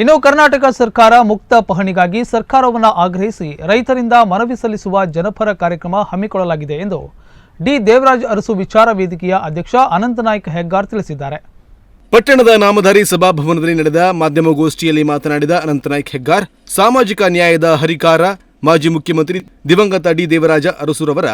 ಇನ್ನು ಕರ್ನಾಟಕ ಸರ್ಕಾರ ಮುಕ್ತ ಪಹಣಿಗಾಗಿ ಸರ್ಕಾರವನ್ನು ಆಗ್ರಹಿಸಿ ರೈತರಿಂದ ಮನವಿ ಸಲ್ಲಿಸುವ ಜನಪರ ಕಾರ್ಯಕ್ರಮ ಹಮ್ಮಿಕೊಳ್ಳಲಾಗಿದೆ ಎಂದು ಡಿ ದೇವರಾಜ್ ಅರಸು ವಿಚಾರ ವೇದಿಕೆಯ ಅಧ್ಯಕ್ಷ ಅನಂತನಾಯ್ಕ ಹೆಗ್ಗಾರ್ ತಿಳಿಸಿದ್ದಾರೆ. ಪಟ್ಟಣದ ನಾಮಧಾರಿ ಸಭಾಭವನದಲ್ಲಿ ನಡೆದ ಮಾಧ್ಯಮಗೋಷ್ಠಿಯಲ್ಲಿ ಮಾತನಾಡಿದ ಅನಂತನಾಯ್ಕ ಹೆಗ್ಗಾರ್, ಸಾಮಾಜಿಕ ನ್ಯಾಯದ ಹರಿಕಾರ, ಮಾಜಿ ಮುಖ್ಯಮಂತ್ರಿ ದಿವಂಗತ ಡಿ ದೇವರಾಜ ಅರಸುರವರ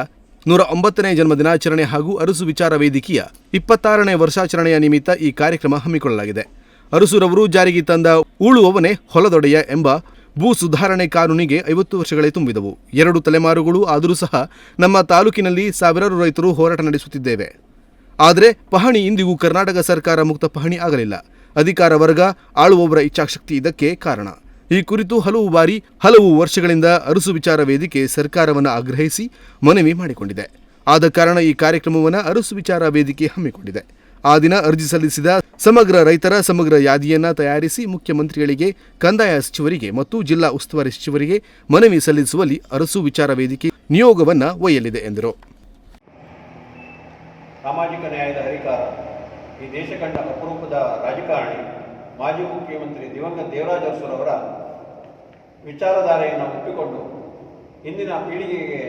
ನೂರ ಒಂಬತ್ತನೇ ಜನ್ಮದಿನಾಚರಣೆ ಹಾಗೂ ಅರಸು ವಿಚಾರ ವೇದಿಕೆಯ ಇಪ್ಪತ್ತಾರನೇ ವರ್ಷಾಚರಣೆಯ ನಿಮಿತ್ತ ಈ ಕಾರ್ಯಕ್ರಮ ಹಮ್ಮಿಕೊಳ್ಳಲಾಗಿದೆ. ಅರಸುರವರು ಜಾರಿಗೆ ತಂದ ಉಳುವವನೇ ಹೊಲದೊಡೆಯ ಎಂಬ ಭೂ ಸುಧಾರಣೆ ಕಾನೂನಿಗೆ ಐವತ್ತು ವರ್ಷಗಳೇ ತುಂಬಿದವು. ಎರಡು ತಲೆಮಾರುಗಳು ಆದರೂ ಸಹ ನಮ್ಮ ತಾಲೂಕಿನಲ್ಲಿ ಸಾವಿರಾರು ರೈತರು ಹೋರಾಟ ನಡೆಸುತ್ತಿದ್ದೇವೆ. ಆದರೆ ಪಹಣಿ ಇಂದಿಗೂ ಕರ್ನಾಟಕ ಸರ್ಕಾರ ಮುಕ್ತ ಪಹಣಿ ಆಗಲಿಲ್ಲ. ಅಧಿಕಾರ ವರ್ಗ ಆಳುವವರ ಇಚ್ಛಾಶಕ್ತಿ ಇದಕ್ಕೆ ಕಾರಣ. ಈ ಕುರಿತು ಹಲವು ಬಾರಿ ಹಲವು ವರ್ಷಗಳಿಂದ ಅರಸು ವಿಚಾರ ವೇದಿಕೆ ಸರ್ಕಾರವನ್ನು ಆಗ್ರಹಿಸಿ ಮನವಿ ಮಾಡಿಕೊಂಡಿದೆ. ಆದ ಕಾರಣ ಈ ಕಾರ್ಯಕ್ರಮವನ್ನು ಅರಸು ವಿಚಾರ ವೇದಿಕೆ ಹಮ್ಮಿಕೊಂಡಿದೆ. ಆ ದಿನ ಅರ್ಜಿ ಸಲ್ಲಿಸಿದ ಸಮಗ್ರ ರೈತರ ಸಮಗ್ರ ಯಾದಿಯನ್ನ ತಯಾರಿಸಿ ಮುಖ್ಯಮಂತ್ರಿಗಳಿಗೆ, ಕಂದಾಯ ಸಚಿವರಿಗೆ ಮತ್ತು ಜಿಲ್ಲಾ ಉಸ್ತುವಾರಿ ಸಚಿವರಿಗೆ ಮನವಿ ಸಲ್ಲಿಸುವಲ್ಲಿ ಅರಸು ವಿಚಾರ ವೇದಿಕೆ ನಿಯೋಗವನ್ನ ಒಯ್ಯಲಿದೆ ಎಂದರು. ಸಾಮಾಜಿಕ ನ್ಯಾಯದ ಹರಿಕಾರ. ಈ ದೇಶ ಕಂಡ ಅಪರೂಪದ ರಾಜಕಾರಣಿ ಮಾಜಿ ಮುಖ್ಯಮಂತ್ರಿ ದಿವಂಗತ ದೇವರಾಜ ಅರಸರವರ ವಿಚಾರಧಾರೆಯನ್ನು ಒಪ್ಪಿಕೊಂಡು ಇಂದಿನ ಪೀಳಿಗೆಗೆ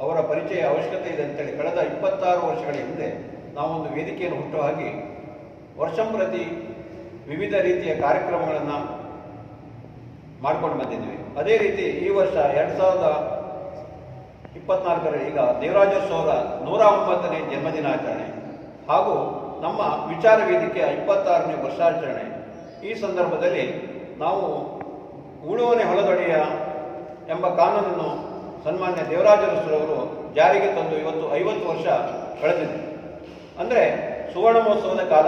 ಅವರ ಪರಿಚಯ ಅವಶ್ಯಕತೆ ಇದೆ ಅಂತೇಳಿ ಕಳೆದ ಇಪ್ಪತ್ತಾರು ವರ್ಷಗಳ ಹಿಂದೆ ನಾವೊಂದು ವೇದಿಕೆಯನ್ನು ಹುಟ್ಟುಹಾಕಿ ವರ್ಷಂಪ್ರತಿ ವಿವಿಧ ರೀತಿಯ ಕಾರ್ಯಕ್ರಮಗಳನ್ನು ಮಾಡ್ಕೊಂಡು ಬಂದಿದ್ವಿ ಅದೇ ರೀತಿ ಈ ವರ್ಷ ಎರಡು ಸಾವಿರದ ಇಪ್ಪತ್ನಾಲ್ಕರ ಈಗ ದೇವರಾಜೋತ್ಸವ ಅವರ ನೂರ ಒಂಬತ್ತನೇ ಜನ್ಮದಿನಾಚರಣೆ ಹಾಗೂ ನಮ್ಮ ವಿಚಾರ ವೇದಿಕೆಯ ಇಪ್ಪತ್ತಾರನೇ ವರ್ಷಾಚರಣೆ. ಈ ಸಂದರ್ಭದಲ್ಲಿ ನಾವು ಉಳುವನೆ ಹೊಲದೊಡೆಯ ಎಂಬ ಕಾನೂನನ್ನು ಸನ್ಮಾನ್ಯ ದೇವರಾಜರಸರವರು ಜಾರಿಗೆ ತಂದು ಇವತ್ತು ಐವತ್ತು ವರ್ಷ ಕಳೆದಿದೆ. ಅಂದರೆ ಸುವರ್ಣ ಮಹೋತ್ಸವದ ಕಾಲ.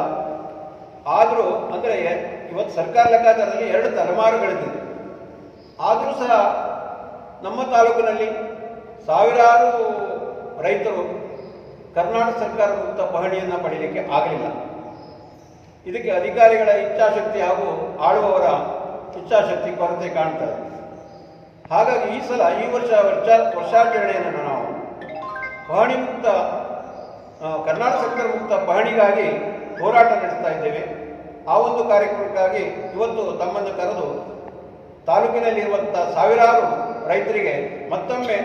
ಆದರೂ ಅಂದರೆ ಇವತ್ತು ಸರ್ಕಾರ ಲೆಕ್ಕಾಚಾರದಲ್ಲಿ ಎರಡು ತಲೆಮಾರುಗಳಿದೆ ಆದರೂ ಸಹ ನಮ್ಮ ತಾಲೂಕಿನಲ್ಲಿ ಸಾವಿರಾರು ರೈತರು ಕರ್ನಾಟಕ ಸರ್ಕಾರ ಮುಕ್ತ ಪಹಣಿಯನ್ನು ಪಡೆಯಲಿಕ್ಕೆ ಆಗಲಿಲ್ಲ. ಇದಕ್ಕೆ ಅಧಿಕಾರಿಗಳ ಇಚ್ಛಾಶಕ್ತಿ ಹಾಗೂ ಆಳುವವರ ಇಚ್ಛಾಶಕ್ತಿ ಕೊರತೆ ಕಾಣ್ತದೆ ಹಾಗಾಗಿ ಈ ಸಲ ಈ ವರ್ಷ ವರ್ಷ ವರ್ಷಾಚರಣೆಯನ್ನು ನಾವು ಪಹಣಿ ಮುಕ್ತ ಕರ್ನಾಟಕ ಸರ್ಕಾರ ಮುಕ್ತ ಪಹಣಿಗಾಗಿ ಹೋರಾಟ ನಡೆಸ್ತಾ ಇದ್ದೇವೆ. ಆ ಒಂದು ಕಾರ್ಯಕ್ರಮಕ್ಕಾಗಿ ಇವತ್ತು ತಮ್ಮನ್ನು ಕರೆದು ತಾಲೂಕಿನಲ್ಲಿರುವಂಥ ಸಾವಿರಾರು ರೈತರಿಗೆ ಮತ್ತೊಮ್ಮೆ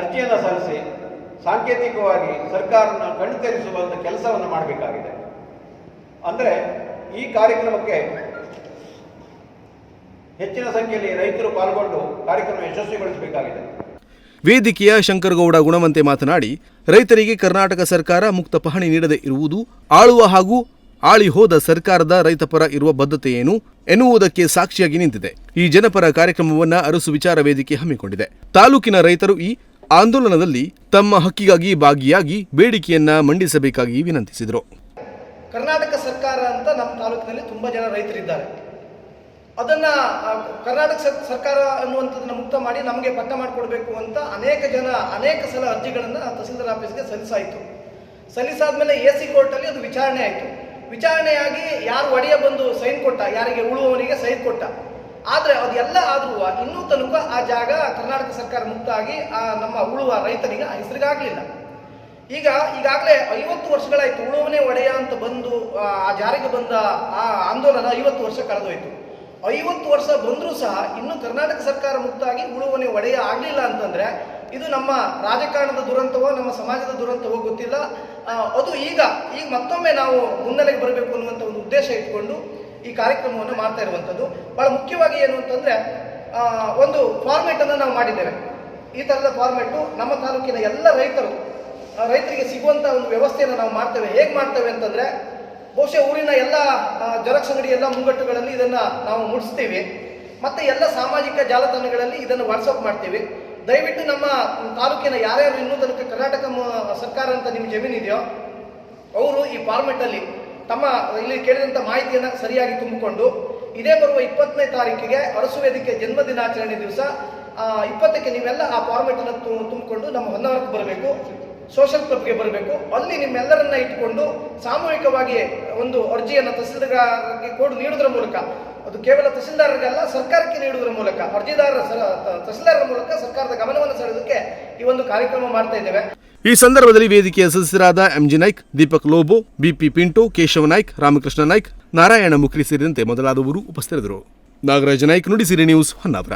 ಅರ್ಜಿಯನ್ನು ಸಲ್ಲಿಸಿ ಸಾಂಕೇತಿಕವಾಗಿ ಸರ್ಕಾರನ ಕಣ್ಣು ತೆರೆಸುವಂಥ ಕೆಲಸವನ್ನು ಮಾಡಬೇಕಾಗಿದೆ. ಅಂದರೆ ಈ ಕಾರ್ಯಕ್ರಮಕ್ಕೆ ಹೆಚ್ಚಿನ ಸಂಖ್ಯೆಯಲ್ಲಿ ರೈತರು ಪಾಲ್ಗೊಂಡು ಕಾರ್ಯಕ್ರಮ ಯಶಸ್ವಿಗೊಳಿಸಬೇಕಾಗಿದೆ. ವೇದಿಕೆಯ ಶಂಕರಗೌಡ ಗುಣವಂತೆ ಮಾತನಾಡಿ, ರೈತರಿಗೆ ಕರ್ನಾಟಕ ಸರ್ಕಾರ ಮುಕ್ತ ಪಹಣಿ ನೀಡದೇ ಇರುವುದು ಆಳುವ ಹಾಗೂ ಆಳಿ ಹೋದ ಸರ್ಕಾರದ ರೈತಪರ ಇರುವ ಬದ್ಧತೆ ಏನು ಎನ್ನುವುದಕ್ಕೆ ಸಾಕ್ಷಿಯಾಗಿ ನಿಂತಿದೆ. ಈ ಜನಪರ ಕಾರ್ಯಕ್ರಮವನ್ನು ಅರಸು ವಿಚಾರ ವೇದಿಕೆ ಹಮ್ಮಿಕೊಂಡಿದೆ. ತಾಲೂಕಿನ ರೈತರು ಈ ಆಂದೋಲನದಲ್ಲಿ ತಮ್ಮ ಹಕ್ಕಿಗಾಗಿ ಭಾಗಿಯಾಗಿ ಬೇಡಿಕೆಯನ್ನ ಮಂಡಿಸಬೇಕಾಗಿ ವಿನಂತಿಸಿದರು. ಕರ್ನಾಟಕ ಸರ್ಕಾರ ಅಂತ ನಮ್ಮ ತಾಲೂಕಿನಲ್ಲಿ ತುಂಬಾ ಜನ ರೈತರಿದ್ದಾರೆ. ಅದನ್ನ ಕರ್ನಾಟಕ ಸರ್- ಸರ್ಕಾರ ಅನ್ನುವಂಥದ್ದನ್ನ ಮುಕ್ತ ಮಾಡಿ ನಮಗೆ ಪಟ್ಟ ಮಾಡಿಕೊಡ್ಬೇಕು ಅಂತ ಅನೇಕ ಜನ, ಅನೇಕ ಸಲ ಅರ್ಜಿಗಳನ್ನು ತಹಸೀಲ್ದಾರ್ ಆಫೀಸ್ಗೆ ಸಲ್ಲಿಸಾಯಿತು. ಸಲ್ಲಿಸಾದ್ಮೇಲೆ ಎ ಸಿ ಕೋರ್ಟಲ್ಲಿ ಅದು ವಿಚಾರಣೆ ಆಯಿತು. ವಿಚಾರಣೆಯಾಗಿ ಯಾರು ಒಡೆಯ ಬಂದು ಸೈನ್ ಕೊಟ್ಟ, ಯಾರಿಗೆ ಉಳುವವನಿಗೆ ಸೈನ್ ಕೊಟ್ಟ. ಆದರೆ ಅದೆಲ್ಲ ಆದರೂ ಇನ್ನೂ ತನಕ ಆ ಜಾಗ ಕರ್ನಾಟಕ ಸರ್ಕಾರ ಮುಕ್ತ ಆಗಿ, ಆ, ನಮ್ಮ ಉಳುವ ರೈತನಿಗೆ ಹೆಸರಿಗಾಗಲಿಲ್ಲ. ಈಗ, ಈಗಾಗಲೇ ಐವತ್ತು ವರ್ಷಗಳಾಯಿತು ಉಳುವನೆ ಒಡೆಯ ಅಂತ ಬಂದು ಆ ಜಾರಿಗೆ ಬಂದ ಆ ಆಂದೋಲನ ಐವತ್ತು ವರ್ಷ ಕಳೆದೋಯ್ತು. ಐವತ್ತು ವರ್ಷ ಬಂದರೂ ಸಹ ಇನ್ನೂ ಕರ್ನಾಟಕ ಸರ್ಕಾರ ಮುಕ್ತಾಗಿ ಉಳುವನೆ ಒಡೆಯ ಆಗಲಿಲ್ಲ ಅಂತಂದರೆ ಇದು ನಮ್ಮ ರಾಜಕಾರಣದ ದುರಂತವೋ, ನಮ್ಮ ಸಮಾಜದ ದುರಂತವೋ ಗೊತ್ತಿಲ್ಲ. ಅದು ಈಗ ಈಗ ಮತ್ತೊಮ್ಮೆ ನಾವು ಮುನ್ನೆಲೆಗೆ ಬರಬೇಕು ಅನ್ನುವಂಥ ಒಂದು ಉದ್ದೇಶ ಇಟ್ಕೊಂಡು ಈ ಕಾರ್ಯಕ್ರಮವನ್ನು ಮಾಡ್ತಾ ಇರುವಂಥದ್ದು. ಭಾಳ ಮುಖ್ಯವಾಗಿ ಏನು ಅಂತಂದರೆ ಒಂದು ಫಾರ್ಮೆಟನ್ನು ನಾವು ಮಾಡಿದ್ದೇವೆ. ಈ ಥರದ ಫಾರ್ಮೇಟು ನಮ್ಮ ತಾಲೂಕಿನ ಎಲ್ಲ ರೈತರು ರೈತರಿಗೆ ಸಿಗುವಂಥ ಒಂದು ವ್ಯವಸ್ಥೆಯನ್ನು ನಾವು ಮಾಡ್ತೇವೆ. ಹೇಗೆ ಮಾಡ್ತೇವೆ ಅಂತಂದ್ರೆ ಬಹುಶಃ ಊರಿನ ಎಲ್ಲ ಜೆರಾಕ್ಸ್ ಅಂಗಡಿ ಎಲ್ಲ ಮುಂಗಟ್ಟುಗಳಲ್ಲಿ ಇದನ್ನು ನಾವು ಮುಡಿಸ್ತೀವಿ ಮತ್ತು ಎಲ್ಲ ಸಾಮಾಜಿಕ ಜಾಲತಾಣಗಳಲ್ಲಿ ಇದನ್ನು ವಾಟ್ಸಪ್ ಮಾಡ್ತೀವಿ. ದಯವಿಟ್ಟು ನಮ್ಮ ತಾಲೂಕಿನ ಯಾರ್ಯಾರು ಇನ್ನೂ ತನಕ ಕರ್ನಾಟಕ ಸರ್ಕಾರ ಅಂತ ನಿಮ್ಮ ಜಮೀನು ಇದೆಯೋ, ಅವರು ಈ ಫಾರ್ಮೆಟಲ್ಲಿ ತಮ್ಮ, ಇಲ್ಲಿ ಕೇಳಿದಂಥ ಮಾಹಿತಿಯನ್ನು ಸರಿಯಾಗಿ ತುಂಬಿಕೊಂಡು, ಇದೇ ಬರುವ ಇಪ್ಪತ್ತನೇ ತಾರೀಕಿಗೆ ಅರಸು ವೇದಿಕೆ ಜನ್ಮ ದಿನಾಚರಣೆ ದಿವಸ ಇಪ್ಪತ್ತಕ್ಕೆ ನೀವೆಲ್ಲ ಆ ಫಾರ್ಮೆಟನ್ನು ತುಂಬಿಕೊಂಡು ನಮ್ಮ ಹೊನ್ನಾವರಕ್ಕೆ ಬರಬೇಕು ಸೋಷಲ್ ಕ್ಲಬ್ಗೆ ಬರಬೇಕು. ಅಲ್ಲಿ ನಿಮ್ಮೆಲ್ಲರನ್ನ ಇಟ್ಟುಕೊಂಡು ಸಾಮೂಹಿಕವಾಗಿ ಒಂದು ಅರ್ಜಿಯನ್ನು ತಹಸೀಲ್ದಾರರಿಗೆ ಕೋಡ್ ನೀಡುವುದರ ಮೂಲಕ, ಅದು ಕೇವಲ ತಹಸೀಲ್ದಾರರಿಗಲ್ಲ ಸರ್ಕಾರಕ್ಕೆ ನೀಡುವುದರ ಮೂಲಕ, ಅರ್ಜಿದಾರರ ತಹಸೀಲ್ದಾರರ ಮೂಲಕ ಸರ್ಕಾರದ ಗಮನವನ್ನು ಸೆಳೆಯೋದಕ್ಕೆ ಈ ಒಂದು ಕಾರ್ಯಕ್ರಮ ಮಾಡ್ತಾ ಇದ್ದೇವೆ. ಈ ಸಂದರ್ಭದಲ್ಲಿ ವೇದಿಕೆಯ ಸದಸ್ಯರಾದ M G Naik, Deepak Lobo, B P Pinto, Keshava Naik, Ramakrishna Naik, Narayana Mukri ಸೇರಿದಂತೆ ಮೊದಲಾದವರು ಉಪಸ್ಥಿತರಿದ್ದರು. ನಾಗರಾಜ ನಾಯ್ಕ್ ನುಡಿಸಿರಿ ನ್ಯೂಸ್, ಹೊನ್ನಾವರ.